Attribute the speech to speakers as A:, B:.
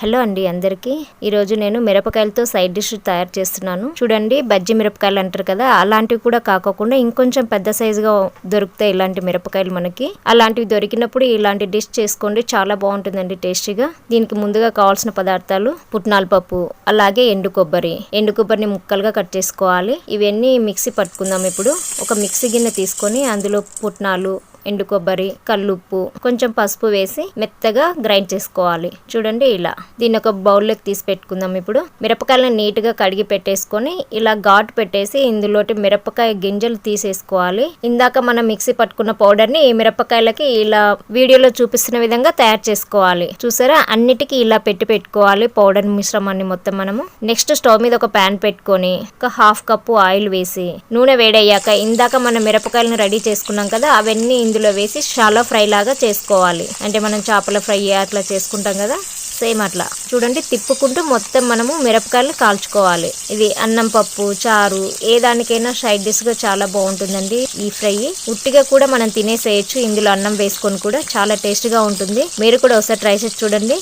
A: Hello అండి అందరికీ. ఈరోజు నేను మిరపకాయలతో సైడ్ డిష్ తయారు చేస్తున్నాను. చూడండి బజ్జి మిరపకాయలు అంటారు కదా అలాంటివి కూడా కాకోకుండా ఇంకొంచెం పెద్ద సైజుగా దొరుకుతాయి ఇలాంటి మిరపకాయలు మనకి. అలాంటివి దొరికినప్పుడు ఇలాంటి డిష్ చేసుకోండి చాలా బాగుంటుందండి టేస్టీగా. దీనికి ముందుగా కావాల్సిన పదార్థాలు పుట్నాల పప్పు అలాగే ఎండు కొబ్బరి. ఎండు కొబ్బరిని ముక్కలుగా కట్ చేసుకోవాలి. ఇవన్నీ మిక్సీ పట్టుకుందాం ఇప్పుడు. ఒక మిక్సీ గిన్నె తీసుకొని అందులో పుట్నాలు ఎండు కొబ్బరి కల్లుప్పు కొంచెం పసుపు వేసి మెత్తగా గ్రైండ్ చేసుకోవాలి. చూడండి ఇలా. దీన్ని ఒక బౌల్లోకి తీసి పెట్టుకుందాం ఇప్పుడు. మిరపకాయలను నీట్గా కడిగి పెట్టేసుకొని ఇలా ఘాటు పెట్టేసి ఇందులోటి మిరపకాయ గింజలు తీసేసుకోవాలి. ఇందాక మనం మిక్సీ పట్టుకున్న పౌడర్ని ఈ మిరపకాయలకి ఇలా వీడియోలో చూపిస్తున్న విధంగా తయారు చేసుకోవాలి. చూసారా? అన్నిటికీ ఇలా పెట్టి పెట్టుకోవాలి పౌడర్ మిశ్రమాన్ని మొత్తం మనము. నెక్స్ట్ స్టవ్ మీద ఒక ప్యాన్ పెట్టుకొని ఒక హాఫ్ కప్పు ఆయిల్ వేసి నూనె వేడయ్యాక ఇందాక మనం మిరపకాయలను రెడీ చేసుకున్నాం కదా అవన్నీ ఇందులో వేసి షాలో ఫ్రై లాగా చేసుకోవాలి. అంటే మనం చేపల ఫ్రై అట్లా చేసుకుంటాం కదా సేమ్ అట్లా. చూడండి తిప్పుకుంటూ మొత్తం మనము మిరపకాయలు కాల్చుకోవాలి. ఇది అన్నం పప్పు చారు ఏ దానికైనా సైడ్ డిష్గా చాలా బాగుంటుందండి ఈ ఫ్రై. ఉట్టిగా కూడా మనం తినేసేయచ్చు. ఇందులో అన్నం వేసుకొని కూడా చాలా టేస్ట్గా ఉంటుంది. మీరు కూడా ఒకసారి ట్రై చేసి చూడండి.